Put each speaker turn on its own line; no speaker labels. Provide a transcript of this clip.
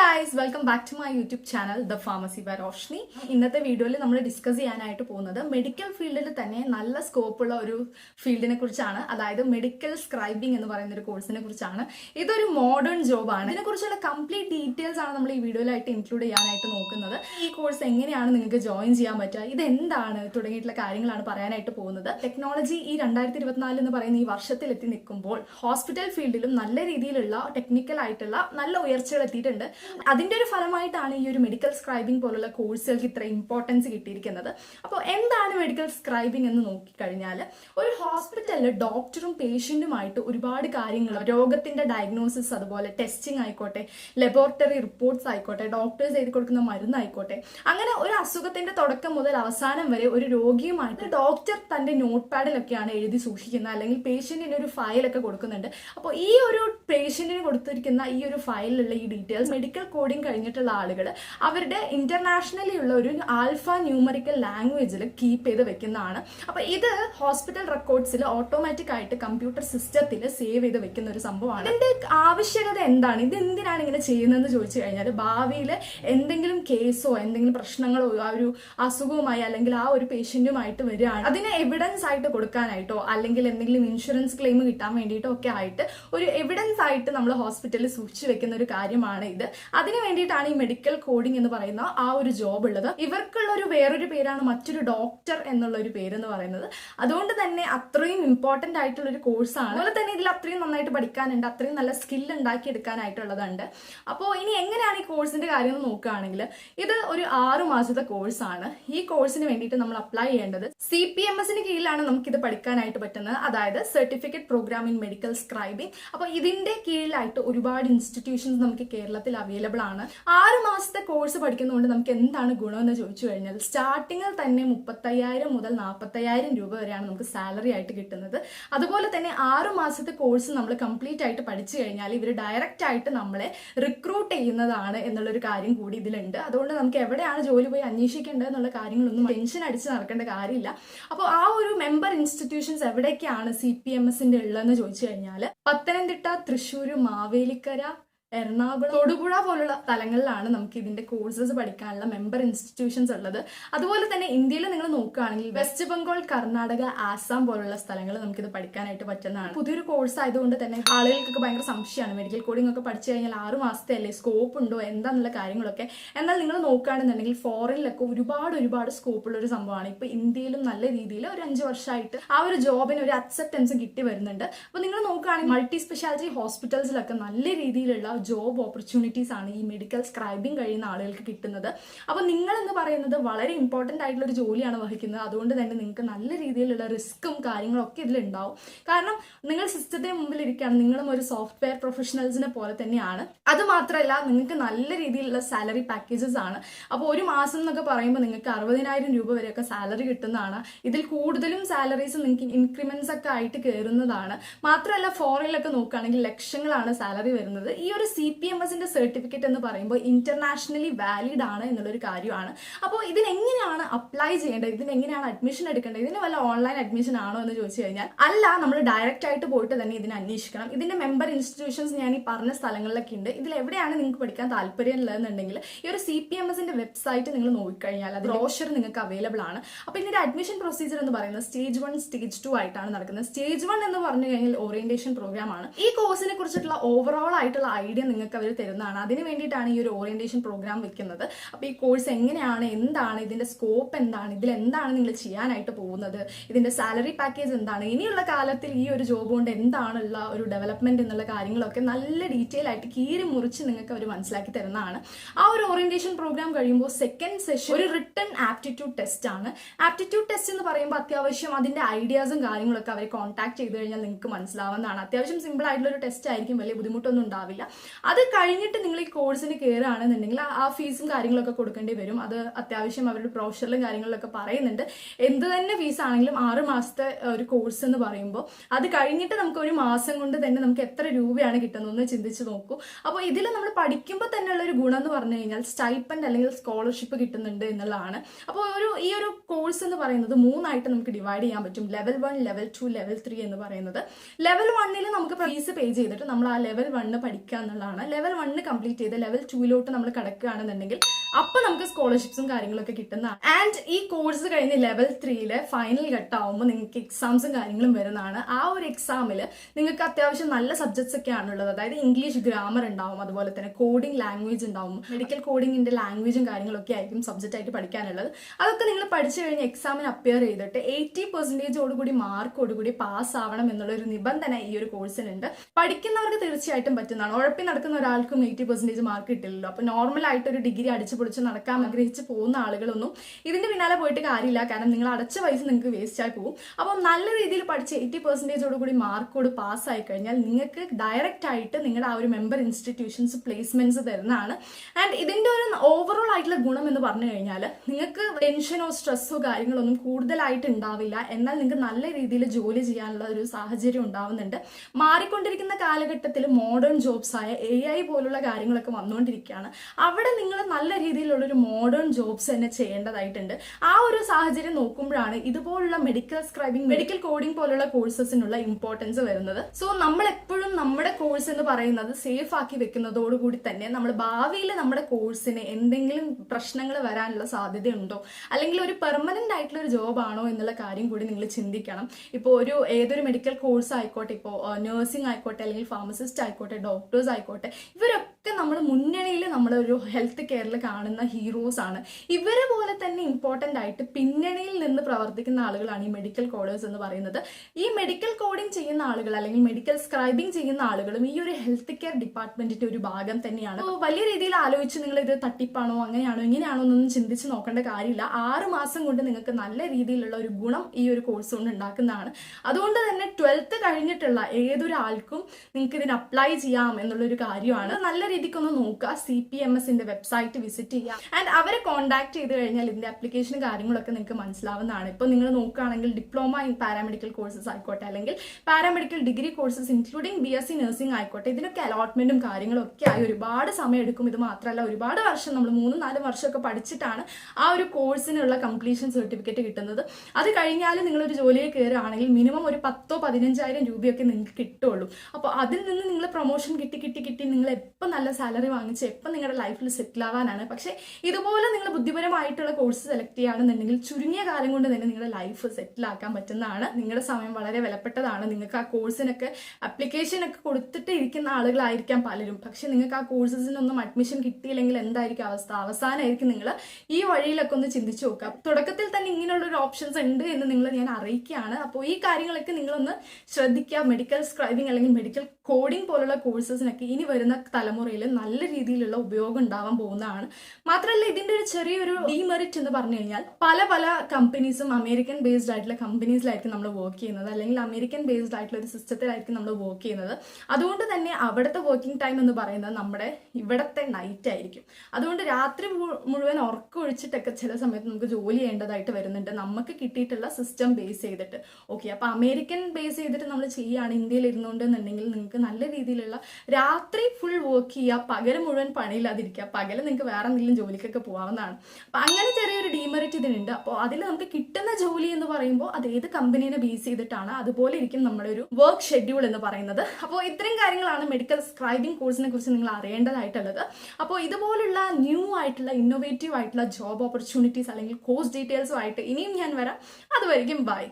Guys welcome back to my YouTube channel the pharmacy by Roshni ഇന്നത്തെ വീഡിയോയിൽ നമ്മൾ discuss ചെയ്യാനായിട്ട് പോകുന്നത് മെഡിക്കൽ ഫീൽഡിൽ തന്നെ നല്ല സ്കോപ്പുള്ള ഒരു ഫീൽഡിനെ കുറിച്ചാണ്. അതായത് മെഡിക്കൽ സ്ക്രൈബിംഗ് എന്ന് പറയുന്ന ഒരു കോഴ്സിനെ കുറിച്ചാണ്. ഇതൊരു മോഡേൺ ജോബാണ് ഇതിനെക്കുറിച്ചുള്ള കംപ്ലീറ്റ് ഡീറ്റെയിൽസ് ആണ് നമ്മൾ ഈ വീഡിയോയിലായിട്ട് ഇൻക്ലൂഡ് ചെയ്യാനായിട്ട് നോക്കുന്നത്. ഈ കോഴ്സ് എങ്ങനെയാണ് നിങ്ങൾക്ക് ജോയിൻ ചെയ്യാൻ പറ്റുക? ഇത് എന്താണ് തുടങ്ങിയിട്ടുള്ള കാര്യങ്ങളാണ് പറയാനായിട്ട് പോകുന്നത്. ടെക്നോളജി ഈ രണ്ടായിരത്തി ഇരുപത്തിനാല് എന്ന് പറയുന്ന ഈ വർഷത്തിൽ എത്തി നിൽക്കുമ്പോൾ ഹോസ്പിറ്റൽ ഫീൽഡിലും നല്ല രീതിയിലുള്ള ടെക്നിക്കൽ ആയിട്ടുള്ള നല്ല ഉയർച്ചകൾ എത്തിയിട്ടുണ്ട്. അതിന്റെ ഒരു ഫലമായിട്ടാണ് ഈ ഒരു മെഡിക്കൽ സ്ക്രൈബിംഗ് പോലുള്ള കോഴ്സുകൾക്ക് ഇത്ര ഇമ്പോർട്ടൻസ് കിട്ടിയിരിക്കുന്നത്. അപ്പോൾ എന്താണ് മെഡിക്കൽ സ്ക്രൈബിംഗ് എന്ന് നോക്കിക്കഴിഞ്ഞാൽ ഒരു ഹോസ്പിറ്റലിൽ ഡോക്ടറും പേഷ്യന്റുമായിട്ട് ഒരുപാട് കാര്യങ്ങൾ രോഗത്തിന്റെ ഡയഗ്നോസിസ് അതുപോലെ ടെസ്റ്റിംഗ് ആയിക്കോട്ടെ ലബോറട്ടറി റിപ്പോർട്ട്സ് ആയിക്കോട്ടെ ഡോക്ടേഴ്സ് എഴുതി കൊടുക്കുന്ന മരുന്നായിക്കോട്ടെ അങ്ങനെ ഒരു അസുഖത്തിന്റെ തുടക്കം മുതൽ അവസാനം വരെ ഒരു രോഗിയുമായിട്ട് ഡോക്ടർ തന്റെ നോട്ട് പാഡിലൊക്കെയാണ് എഴുതി സൂക്ഷിക്കുന്നത് അല്ലെങ്കിൽ പേഷ്യന്റിന് ഒരു ഫയലൊക്കെ കൊടുക്കുന്നുണ്ട്. അപ്പോൾ ഈ ഒരു പേഷ്യന്റിന് കൊടുത്തിരിക്കുന്ന ഈ ഒരു ഫയലിലുള്ള ഈ ഡീറ്റെയിൽസ് മെഡിക്കൽ കോഡിംഗ് കഴിഞ്ഞിട്ടുള്ള ആളുകൾ അവരുടെ ഇന്റർനാഷണലി ഉള്ള ഒരു ആൽഫ ന്യൂമറിക്കൽ ലാംഗ്വേജിൽ കീപ്പ് ചെയ്ത് വെക്കുന്നതാണ്. അപ്പോൾ ഇത് ഹോസ്പിറ്റൽ റെക്കോർഡ്സിൽ ഓട്ടോമാറ്റിക് ആയിട്ട് കമ്പ്യൂട്ടർ സിസ്റ്റത്തിൽ സേവ് ചെയ്ത് വെക്കുന്ന ഒരു സംഭവമാണ്. ഇതിന്റെ ആവശ്യകത എന്താണ്? ഇത് എന്തിനാണ് ഇങ്ങനെ ചെയ്യുന്നതെന്ന് ചോദിച്ചു കഴിഞ്ഞാൽ ഭാവിയിൽ എന്തെങ്കിലും കേസോ എന്തെങ്കിലും പ്രശ്നങ്ങളോ ആ ഒരു അസുഖവുമായി അല്ലെങ്കിൽ ആ ഒരു പേഷ്യന്റുമായിട്ട് വരികയാണ്. അതിന് എവിഡൻസ് ആയിട്ട് കൊടുക്കാനായിട്ടോ അല്ലെങ്കിൽ എന്തെങ്കിലും ഇൻഷുറൻസ് ക്ലെയിം കിട്ടാൻ വേണ്ടിയിട്ടോ ഒക്കെ ആയിട്ട് ഒരു എവിഡൻസ് ആയിട്ട് നമ്മൾ ഹോസ്പിറ്റലിൽ സൂക്ഷിച്ചു വെക്കുന്ന ഒരു കാര്യമാണ് ഇത്. അതിന് വേണ്ടിയിട്ടാണ് ഈ മെഡിക്കൽ കോഡിംഗ് എന്ന് പറയുന്ന ആ ഒരു ജോബ് ഉള്ളത്. ഇവർക്കുള്ള ഒരു വേറൊരു പേരാണ് മറ്റൊരു ഡോക്ടർ എന്നുള്ള ഒരു പേര് എന്ന് പറയുന്നത്. അതുകൊണ്ട് തന്നെ അത്രയും ഇമ്പോർട്ടന്റ് ആയിട്ടുള്ള ഒരു കോഴ്സാണ് അതുപോലെ തന്നെ ഇതിൽ അത്രയും നന്നായിട്ട് പഠിക്കാനുണ്ട് അത്രയും നല്ല സ്കിൽ ഉണ്ടാക്കി എടുക്കാനായിട്ടുള്ളതുണ്ട് അപ്പോൾ ഇനി എങ്ങനെയാണ് ഈ കോഴ്സിന്റെ കാര്യം നോക്കുകയാണെങ്കിൽ ഇത് ഒരു ആറു മാസത്തെ കോഴ്സാണ് ഈ കോഴ്സിന് വേണ്ടിയിട്ട് നമ്മൾ അപ്ലൈ ചെയ്യേണ്ടത് സി പി എം എസിന് കീഴിലാണ് നമുക്കിത് പഠിക്കാനായിട്ട് പറ്റുന്നത്. അതായത് certificate program in medical scribing അപ്പോൾ ഇതിന്റെ കീഴിലായിട്ട് ഒരുപാട് ഇൻസ്റ്റിറ്റ്യൂഷൻസ് നമുക്ക് കേരളത്തിൽ അവൈലബിൾ ആണ്. ആറ് മാസത്തെ കോഴ്സ് പഠിക്കുന്നതുകൊണ്ട് നമുക്ക് എന്താണ് ഗുണമെന്ന് ചോദിച്ചു കഴിഞ്ഞാൽ സ്റ്റാർട്ടിങ്ങിൽ തന്നെ മുപ്പത്തയ്യായിരം മുതൽ നാൽപ്പത്തയ്യായിരം രൂപ വരെയാണ് നമുക്ക് സാലറി ആയിട്ട് കിട്ടുന്നത്. അതുപോലെ തന്നെ ആറ് മാസത്തെ കോഴ്സ് നമ്മൾ കംപ്ലീറ്റ് ആയിട്ട് പഠിച്ചു കഴിഞ്ഞാൽ ഇവർ ഡയറക്റ്റ് ആയിട്ട് നമ്മളെ റിക്രൂട്ട് ചെയ്യുന്നതാണ് എന്നുള്ളൊരു കാര്യം കൂടി ഇതിലുണ്ട്. അതുകൊണ്ട് നമുക്ക് എവിടെയാണ് ജോലി പോയി അന്വേഷിക്കേണ്ടത് എന്നുള്ള കാര്യങ്ങളൊന്നും ടെൻഷൻ അടിച്ച് നടക്കേണ്ട കാര്യമില്ല. അപ്പോൾ ആ ഒരു മെമ്പർ ഇൻസ്റ്റിറ്റ്യൂഷൻസ് എവിടെയൊക്കെയാണ് സി പി എം എസിന്റെ ഉള്ളതെന്ന് ചോദിച്ചു കഴിഞ്ഞാൽ പത്തനംതിട്ട തൃശ്ശൂർ മാവേലിക്കര എറണാകുളം തൊടുപുഴ പോലുള്ള സ്ഥലങ്ങളിലാണ് നമുക്ക് ഇതിന്റെ കോഴ്സസ് പഠിക്കാനുള്ള മെമ്പർ ഇൻസ്റ്റിറ്റ്യൂഷൻസ് ഉള്ളത്. അതുപോലെ തന്നെ ഇന്ത്യയിൽ നിങ്ങൾ നോക്കുകയാണെങ്കിൽ വെസ്റ്റ് ബംഗാൾ കർണാടക ആസാം പോലുള്ള സ്ഥലങ്ങൾ നമുക്കിത് പഠിക്കാനായിട്ട് പറ്റുന്നതാണ്. പുതിയൊരു കോഴ്സ് ആയതുകൊണ്ട് തന്നെ ആളുകൾക്കൊക്കെ ഭയങ്കര സംശയമാണ്. മെഡിക്കൽ കോഡിംഗ് ഒക്കെ പഠിച്ചു കഴിഞ്ഞാൽ ആറ് മാസത്തെ അല്ലേ സ്കോപ്പ് ഉണ്ടോ? എന്താന്നുള്ള കാര്യങ്ങളൊക്കെ. എന്നാൽ നിങ്ങൾ നോക്കുകയാണെന്നുണ്ടെങ്കിൽ ഫോറിനിലൊക്കെ ഒരുപാട് ഒരുപാട് സ്കോപ്പ് ഉള്ള ഒരു സംഭവമാണ്. ഇപ്പൊ ഇന്ത്യയിലും നല്ല രീതിയിൽ ഒരു അഞ്ച് വർഷമായിട്ട് ആ ഒരു ജോബിന് ഒരു അക്സെപ്റ്റൻസ് കിട്ടി വരുന്നുണ്ട്. അപ്പൊ നിങ്ങൾ നോക്കുകയാണെങ്കിൽ മൾട്ടി സ്പെഷ്യാലിറ്റി ഹോസ്പിറ്റൽസിലൊക്കെ നല്ല രീതിയിലുള്ള ജോബ് ഓപ്പർച്യൂണിറ്റീസ് ആണ് ഈ മെഡിക്കൽ സ്ക്രൈബിംഗ് കഴിയുന്ന ആളുകൾക്ക് കിട്ടുന്നത്. അപ്പോൾ നിങ്ങൾ എന്ന് പറയുന്നത് വളരെ ഇമ്പോർട്ടന്റ് ആയിട്ടുള്ള ഒരു ജോലിയാണ് വഹിക്കുന്നത്. അതുകൊണ്ട് തന്നെ നിങ്ങൾക്ക് നല്ല രീതിയിലുള്ള റിസ്ക്കും കാര്യങ്ങളൊക്കെ ഇതിലുണ്ടാവും. കാരണം നിങ്ങൾ സിസ്റ്റത്തെ മുമ്പിൽ ഇരിക്കുകയാണ് നിങ്ങളും ഒരു സോഫ്റ്റ്വെയർ പ്രൊഫഷണൽസിനെ പോലെ തന്നെയാണ്. അത് മാത്രമല്ല നിങ്ങൾക്ക് നല്ല രീതിയിലുള്ള സാലറി പാക്കേജസ് ആണ്. അപ്പോൾ ഒരു മാസം എന്നൊക്കെ പറയുമ്പോൾ നിങ്ങൾക്ക് അറുപതിനായിരം രൂപ വരെയൊക്കെ സാലറി കിട്ടുന്നതാണ്. ഇതിൽ കൂടുതലും സാലറീസ് നിങ്ങൾക്ക് ഇൻക്രിമെന്റ്സ് ഒക്കെ ആയിട്ട് കയറുന്നതാണ്. മാത്രമല്ല ഫോറിനിലൊക്കെ നോക്കുകയാണെങ്കിൽ ലക്ഷങ്ങളാണ് സാലറി വരുന്നത്. ഈ ഒരു സി പി എം എസിന്റെ സർട്ടിഫിക്കറ്റ് എന്ന് പറയുമ്പോൾ ഇന്റർനാഷണലി വാലിഡ് ആണ് എന്നുള്ളൊരു കാര്യമാണ്. അപ്പോൾ ഇതിനെങ്ങനെയാണ് അപ്ലൈ ചെയ്യേണ്ടത്? ഇതിനെങ്ങനെയാണ് അഡ്മിഷൻ എടുക്കേണ്ടത്? ഇതിന് വല്ല ഓൺലൈൻ അഡ്മിഷൻ ആണോ എന്ന് ചോദിച്ചു കഴിഞ്ഞാൽ അല്ല നമ്മൾ ഡയറക്റ്റ് ആയിട്ട് പോയിട്ട് തന്നെ ഇതിനെ അന്വേഷിക്കണം. ഇതിന്റെ മെമ്പർ ഇൻസ്റ്റിറ്റ്യൂഷൻസ് ഞാൻ ഈ പറഞ്ഞ സ്ഥലങ്ങളിലൊക്കെ ഉണ്ട്. ഇതിൽ എവിടെയാണ് നിങ്ങൾക്ക് പഠിക്കാൻ താല്പര്യം ഉള്ളതെന്നുണ്ടെങ്കിൽ ഈ ഒരു സി പി എം എസിന്റെ വെബ്സൈറ്റ് നിങ്ങൾ നോക്കിക്കഴിഞ്ഞാൽ അത് ബ്രോഷർ നിങ്ങൾക്ക് അവൈലബിൾ ആണ്. അപ്പോൾ ഇതിന്റെ അഡ്മിഷൻ പ്രൊസീജിയർ എന്ന് പറയുന്നത് സ്റ്റേജ് വൺ സ്റ്റേജ് ടു ആയിട്ടാണ് നടക്കുന്നത്. സ്റ്റേജ് വൺ എന്ന് പറഞ്ഞു കഴിഞ്ഞാൽ ഓറിയന്റേഷൻ പ്രോഗ്രാം ആണ്. ഈ കോഴ്സിനെ കുറിച്ചിട്ടുള്ള ഓവറോൾ ആയിട്ടുള്ള ഐഡിയ നിങ്ങൾക്ക് അവർ തരുന്നതാണ്. അതിന് വേണ്ടിയിട്ടാണ് ഈ ഒരു ഓറിയന്റേഷൻ പ്രോഗ്രാം വെക്കുന്നത്. അപ്പോൾ ഈ കോഴ്സ് എങ്ങനെയാണ് എന്താണ് ഇതിന്റെ സ്കോപ്പ് എന്താണ് ഇതിൽ എന്താണ് നിങ്ങൾ ചെയ്യാനായിട്ട് പോകുന്നത് ഇതിന്റെ സാലറി പാക്കേജ് എന്താണ് ഇനിയുള്ള കാലത്തിൽ ഈ ഒരു ജോബ് കൊണ്ട് എന്താണുള്ള ഒരു ഡെവലപ്മെന്റ് എന്നുള്ള കാര്യങ്ങളൊക്കെ നല്ല ഡീറ്റെയിൽ ആയിട്ട് കീറി മുറിച്ച് നിങ്ങൾക്ക് അവർ മനസ്സിലാക്കി തരുന്നതാണ്. ആ ഒരു ഓറിയന്റേഷൻ പ്രോഗ്രാം കഴിയുമ്പോൾ സെക്കൻഡ് സെഷൻ ഒരു റിട്ടേൺ ആപ്റ്റിറ്റ്യൂഡ് ടെസ്റ്റ് ആണ്. ആപ്റ്റിറ്റ്യൂഡ് ടെസ്റ്റ് എന്ന് പറയുമ്പോൾ അത്യാവശ്യം അതിന്റെ ഐഡിയാസും കാര്യങ്ങളൊക്കെ അവരെ കോൺടാക്ട് ചെയ്ത് കഴിഞ്ഞാൽ നിങ്ങൾക്ക് മനസ്സിലാവുന്നതാണ്. അത്യാവശ്യം സിമ്പിൾ ആയിട്ടുള്ള ഒരു ടെസ്റ്റ് ആയിരിക്കും വലിയ ബുദ്ധിമുട്ടൊന്നും ഉണ്ടാവില്ല. അത് കഴിഞ്ഞിട്ട് നിങ്ങൾ ഈ കോഴ്സിന് കയറുകയാണെന്നുണ്ടെങ്കിൽ ആ ഫീസും കാര്യങ്ങളൊക്കെ കൊടുക്കേണ്ടി വരും. അത് അത്യാവശ്യം അവരുടെ പ്രൊഫഷണലും കാര്യങ്ങളിലൊക്കെ പറയുന്നുണ്ട്. എന്ത് തന്നെ ഫീസ് ആണെങ്കിലും ആറ് മാസത്തെ ഒരു കോഴ്സ് എന്ന് പറയുമ്പോൾ അത് കഴിഞ്ഞിട്ട് നമുക്ക് ഒരു മാസം കൊണ്ട് തന്നെ നമുക്ക് എത്ര രൂപയാണ് കിട്ടുന്നതെന്ന് ചിന്തിച്ച് നോക്കൂ. അപ്പോൾ ഇതിൽ നമ്മൾ പഠിക്കുമ്പോൾ തന്നെ ഉള്ള ഒരു ഗുണം എന്ന് പറഞ്ഞു കഴിഞ്ഞാൽ സ്റ്റൈപ്പൻഡ് അല്ലെങ്കിൽ സ്കോളർഷിപ്പ് കിട്ടുന്നുണ്ട് എന്നുള്ളതാണ്. അപ്പോൾ ഒരു ഈ ഒരു കോഴ്സ് എന്ന് പറയുന്നത് മൂന്നായിട്ട് നമുക്ക് ഡിവൈഡ് ചെയ്യാൻ പറ്റും. Level one level two level three എന്ന് പറയുന്നത്. ലെവൽ വണ്ണിൽ നമുക്ക് ഫീസ് പേ ചെയ്തിട്ട് നമ്മൾ ആ ലെവൽ വണ്ണ് പഠിക്കുക എന്നുള്ളതാണ് ലെവൽ വണ്ണ് കംപ്ലീറ്റ് ചെയ്ത് ലെവൽ ടൂയിലോട്ട് നമ്മൾ കിടക്കുകയാണെന്നുണ്ടെങ്കിൽ അപ്പൊ നമുക്ക് സ്കോളർഷിപ്സും കാര്യങ്ങളൊക്കെ കിട്ടുന്നതാണ്. ആൻഡ് ഈ കോഴ്സ് കഴിഞ്ഞ് ലെവൽ ത്രീയിലെ ഫൈനൽ ഘട്ടമാകുമ്പോൾ നിങ്ങൾക്ക് എക്സാംസും കാര്യങ്ങളും വരുന്നതാണ്. ആ ഒരു എക്സാമിൽ നിങ്ങൾക്ക് അത്യാവശ്യം നല്ല സബ്ജക്ട്സ് ഒക്കെ ആണുള്ളത് അതായത് ഇംഗ്ലീഷ് ഗ്രാമർ ഉണ്ടാവും അതുപോലെ തന്നെ കോഡിംഗ് ലാംഗ്വേജ് ഉണ്ടാവും. മെഡിക്കൽ കോഡിങ്ങിന്റെ ലാംഗ്വേജും കാര്യങ്ങളൊക്കെ ആയിരിക്കും സബ്ജക്റ്റ് ആയിട്ട് പഠിക്കാനുള്ളത്. അതൊക്കെ നിങ്ങൾ പഠിച്ചു കഴിഞ്ഞ് എക്സാമിന് അപ്പിയർ ചെയ്തിട്ട് എയ്റ്റി പെർസെന്റേജോടുകൂടി മാർക്കോടുകൂടി പാസ് ആവണം എന്നുള്ള ഒരു നിബന്ധന ഈ ഒരു കോഴ്സിനുണ്ട് പഠിക്കുന്നവർക്ക് തീർച്ചയായിട്ടും പറ്റുന്നതാണ്. ഉഴപ്പി നടക്കുന്ന ഒരാൾക്കും എയ്റ്റി പെർസെന്റേജ് മാർക്ക് കിട്ടില്ലല്ലോ. അപ്പോൾ നോർമൽ ആയിട്ട് ഒരു ഡിഗ്രി അടിച്ചു പൊളിച്ച് നടക്കാൻ ആഗ്രഹിച്ച് പോകുന്ന ആളുകളൊന്നും ഇതിന്റെ പിന്നാലെ പോയിട്ട് കാര്യമില്ല. കാരണം നിങ്ങൾ അടച്ച പൈസ നിങ്ങൾക്ക് വേസ്റ്റ് ആയി പോകും. അപ്പോൾ നല്ല രീതിയിൽ പഠിച്ച് എയ്റ്റി പെർസെന്റേജോട് കൂടി മാർക്കോട് പാസ് ആയി കഴിഞ്ഞാൽ നിങ്ങൾക്ക് ഡയറക്റ്റ് ആയിട്ട് നിങ്ങളുടെ ആ ഒരു മെമ്പർ ഇൻസ്റ്റിറ്റ്യൂഷൻസ് പ്ലേസ്മെന്റ്സ് തരുന്നതാണ്. ആൻഡ് ഇതിന്റെ ഒരു ഓവറോൾ ആയിട്ടുള്ള ഗുണം എന്ന് പറഞ്ഞു കഴിഞ്ഞാൽ നിങ്ങൾക്ക് ടെൻഷനോ സ്ട്രെസ്സോ കാര്യങ്ങളൊന്നും കൂടുതലായിട്ട് ഉണ്ടാവില്ല. എന്നാൽ നിങ്ങൾക്ക് നല്ല രീതിയിൽ ജോലി ചെയ്യാനുള്ള ഒരു സാഹചര്യം ഉണ്ടാവുന്നുണ്ട്. മാറിക്കൊണ്ടിരിക്കുന്ന കാലഘട്ടത്തിൽ മോഡേൺ ജോബ്സ് ആയ എ ഐ പോലുള്ള കാര്യങ്ങളൊക്കെ വന്നുകൊണ്ടിരിക്കുകയാണ് അവിടെ നിങ്ങൾ നല്ല രീതിയിലുള്ള ഒരു മോഡേൺ ജോബ്സ് തന്നെ ചെയ്യേണ്ടതായിട്ടുണ്ട്. ആ ഒരു സാഹചര്യം നോക്കുമ്പോഴാണ് ഇതുപോലുള്ള മെഡിക്കൽ സ്ക്രൈബിംഗ് മെഡിക്കൽ കോഡിംഗ് പോലുള്ള കോഴ്സസിനുള്ള ഇമ്പോർട്ടൻസ് വരുന്നത്. സോ നമ്മൾ എപ്പോഴും നമ്മുടെ കോഴ്സ് എന്ന് പറയുന്നത് സേഫ് ആക്കി വെക്കുന്നതോടുകൂടി തന്നെ നമ്മൾ ഭാവിയിൽ നമ്മുടെ കോഴ്സിന് എന്തെങ്കിലും പ്രശ്നങ്ങൾ വരാനുള്ള സാധ്യതയുണ്ടോ? അല്ലെങ്കിൽ ഒരു പെർമനന്റ് ആയിട്ടുള്ള ഒരു ജോബ് ആണോ എന്നുള്ള കാര്യം കൂടി നിങ്ങൾ ചിന്തിക്കണം. ഇപ്പോൾ ഒരു ഏതൊരു മെഡിക്കൽ കോഴ്സ് ആയിക്കോട്ടെ ഇപ്പോൾ നഴ്സിംഗ് ആയിക്കോട്ടെ അല്ലെങ്കിൽ ഫാർമസിസ്റ്റ് ആയിക്കോട്ടെ ഡോക്ടേഴ്സ് ഇവരൊക്കെ നമ്മൾ മുന്നണിയിൽ നമ്മളൊരു ഹെൽത്ത് കെയറിൽ കാണുന്ന ഹീറോസ് ആണ്. ഇവരെ പോലെ തന്നെ ഇമ്പോർട്ടന്റ് ആയിട്ട് പിന്നണിയിൽ നിന്ന് പ്രവർത്തിക്കുന്ന ആളുകളാണ് ഈ മെഡിക്കൽ കോഡേഴ്സ് എന്ന് പറയുന്നത്. ഈ മെഡിക്കൽ കോഡിംഗ് ചെയ്യുന്ന ആളുകൾ അല്ലെങ്കിൽ മെഡിക്കൽ സ്ക്രൈബിംഗ് ചെയ്യുന്ന ആളുകളും ഈ ഒരു ഹെൽത്ത് കെയർ ഡിപ്പാർട്ട്മെന്റിന്റെ ഒരു ഭാഗം തന്നെയാണ്. വലിയ രീതിയിൽ ആലോചിച്ച് നിങ്ങൾ ഇത് തട്ടിപ്പാണോ അങ്ങനെയാണോ ഇങ്ങനെയാണോ എന്നൊന്നും ചിന്തിച്ച് നോക്കേണ്ട കാര്യമില്ല. ആറ് മാസം കൊണ്ട് നിങ്ങൾക്ക് നല്ല രീതിയിലുള്ള ഒരു ഗുണം ഈ ഒരു കോഴ്സ് കൊണ്ട് ഉണ്ടാക്കുന്നതാണ്. അതുകൊണ്ട് തന്നെ ട്വൽത്ത് കഴിഞ്ഞിട്ടുള്ള ഏതൊരാൾക്കും നിങ്ങൾക്ക് ഇതിന് അപ്ലൈ ചെയ്യാം എന്നുള്ളൊരു കാര്യമാണ്. നല്ല രീതിക്കൊന്ന് നോക്കുക സി പി എം എസിന്റെ വെബ്സൈറ്റ് വിസിറ്റ് ചെയ്യുക. ആൻഡ് അവരെ കോൺടാക്ട് ചെയ്ത് കഴിഞ്ഞാൽ ഇതിന്റെ അപ്ലിക്കേഷൻ കാര്യങ്ങളൊക്കെ നിങ്ങൾക്ക് മനസ്സിലാവുന്നതാണ്. ഇപ്പോൾ നിങ്ങൾ നോക്കുകയാണെങ്കിൽ ഡിപ്ലോമ ഇൻ പാരാമെഡിക്കൽ കോഴ്സസ് ആയിക്കോട്ടെ അല്ലെങ്കിൽ paramedical degree courses including B S C nursing ആയിക്കോട്ടെ ഇതിനൊക്കെ അലോട്ട്മെന്റും കാര്യങ്ങളും ഒക്കെ ആയി ഒരുപാട് സമയം എടുക്കും. ഇത് മാത്രമല്ല ഒരുപാട് വർഷം നമ്മൾ മൂന്ന് നാല് വർഷമൊക്കെ പഠിച്ചിട്ടാണ് ആ ഒരു കോഴ്സിനുള്ള കംപ്ലീഷൻ സർട്ടിഫിക്കറ്റ് കിട്ടുന്നത്. അത് കഴിഞ്ഞാൽ ഒരു ജോലിയിൽ കയറുകയാണെങ്കിൽ മിനിമം ഒരു പത്തോ പതിനഞ്ചായിരം രൂപയൊക്കെ നിങ്ങൾക്ക് കിട്ടുള്ളൂ അപ്പോൾ അതിൽ നിന്ന് നിങ്ങൾ പ്രൊമോഷൻ കിട്ടി കിട്ടി കിട്ടി നിങ്ങൾ എപ്പോൾ നല്ല സാലറി വാങ്ങിച്ച് എപ്പം നിങ്ങളുടെ ലൈഫിൽ സെറ്റിൽ ആവാനാണ്. പക്ഷേ ഇതുപോലെ നിങ്ങൾ ബുദ്ധിപരമായിട്ടുള്ള കോഴ്സ് സെലക്ട് ചെയ്യുകയാണെന്നുണ്ടെങ്കിൽ ചുരുങ്ങിയ കാലം കൊണ്ട് തന്നെ നിങ്ങളുടെ ലൈഫ് സെറ്റിൽ ആക്കാൻ പറ്റുന്നതാണ്. നിങ്ങളുടെ സമയം വളരെ വിലപ്പെട്ടതാണ്. നിങ്ങൾക്ക് ആ കോഴ്സിനൊക്കെ അപ്ലിക്കേഷനൊക്കെ കൊടുത്തിട്ട് ഇരിക്കുന്ന ആളുകളായിരിക്കാം പലരും. പക്ഷെ നിങ്ങൾക്ക് ആ കോഴ്സസിനൊന്നും അഡ്മിഷൻ കിട്ടിയില്ലെങ്കിൽ എന്തായിരിക്കും അവസ്ഥ? അവസാനമായിരിക്കും നിങ്ങൾ ഈ വഴിയിലൊക്കെ ഒന്ന് ചിന്തിച്ചു നോക്കുക. തുടക്കത്തിൽ തന്നെ ഇങ്ങനെയുള്ള ഒരു ഓപ്ഷൻസ് ഉണ്ട് എന്ന് നിങ്ങൾ ഞാൻ അറിയിക്കുകയാണ്. അപ്പോൾ ഈ കാര്യങ്ങളൊക്കെ നിങ്ങളൊന്ന് ശ്രദ്ധിക്കുക. മെഡിക്കൽ സ്ക്രൈബിംഗ് അല്ലെങ്കിൽ മെഡിക്കൽ കോഡിംഗ് പോലുള്ള കോഴ്സസിനൊക്കെ ഇനി വരുന്ന തലമുറയിൽ നല്ല രീതിയിലുള്ള ഉപയോഗം ഉണ്ടാവാൻ പോകുന്നതാണ്. മാത്രമല്ല ഇതിന്റെ ഒരു ചെറിയൊരു ഡിമെറിറ്റ് എന്ന് പറഞ്ഞു കഴിഞ്ഞാൽ പല പല കമ്പനീസും അമേരിക്കൻ ബേസ്ഡ് ആയിട്ടുള്ള കമ്പനീസിലായിരിക്കും നമ്മൾ വർക്ക് ചെയ്യുന്നത്. അല്ലെങ്കിൽ അമേരിക്കൻ ബേസ്ഡ് ആയിട്ടുള്ള ഒരു സിസ്റ്റത്തിലായിരിക്കും നമ്മൾ വർക്ക് ചെയ്യുന്നത്. അതുകൊണ്ട് തന്നെ അവിടുത്തെ വർക്കിംഗ് ടൈം എന്ന് പറയുന്നത് നമ്മുടെ ഇവിടത്തെ നൈറ്റ് ആയിരിക്കും. അതുകൊണ്ട് രാത്രി മുഴുവൻ ഉറക്കൊഴിച്ചിട്ടൊക്കെ ചില സമയത്ത് നമുക്ക് ജോലി ചെയ്യേണ്ടതായിട്ട് വരുന്നുണ്ട്. നമുക്ക് കിട്ടിയിട്ടുള്ള സിസ്റ്റം ബേസ് ചെയ്തിട്ട്. ഓക്കെ അപ്പൊ അമേരിക്കൻ ബേസ് ചെയ്തിട്ട് നമ്മൾ ചെയ്യുകയാണ് ഇന്ത്യയിൽ ഇരുന്നുകൊണ്ട് എന്നുണ്ടെങ്കിൽ നിങ്ങൾക്ക് നല്ല രീതിയിലുള്ള രാത്രി ഫുൾ വർക്ക് ചെയ്യുക പകൽ മുഴുവൻ പണിയില്ലാതിരിക്കുക പകൽ നിങ്ങൾക്ക് വേറെ എന്തെങ്കിലും ജോലിക്കൊക്കെ പോകാവുന്നതാണ് അപ്പൊ അങ്ങനെ ചെറിയൊരു ഡീമെറിറ്റ് ഇതിനുണ്ട്. അപ്പോൾ അതിൽ നമുക്ക് കിട്ടുന്ന ജോലി എന്ന് പറയുമ്പോൾ അത് ഏത് കമ്പനീനെ ബേസ് ചെയ്തിട്ടാണ് അതുപോലെ ഇരിക്കും നമ്മുടെ ഒരു വർക്ക് ഷെഡ്യൂൾ എന്ന് പറയുന്നത്. അപ്പോൾ ഇത്രയും കാര്യങ്ങളാണ് മെഡിക്കൽ സ്ക്രൈബിംഗ് കോഴ്സിനെ കുറിച്ച് നിങ്ങൾ അറിയേണ്ടതായിട്ടുള്ളത്. അപ്പോൾ ഇതുപോലുള്ള ന്യൂ ആയിട്ടുള്ള ഇന്നോവേറ്റീവ് ആയിട്ടുള്ള ജോബ് ഓപ്പർച്യൂണിറ്റീസ് അല്ലെങ്കിൽ കോഴ്സ് ഡീറ്റെയിൽസും ആയിട്ട് ഇനിയും ഞാൻ വരാം. അതുവരെയും ബൈ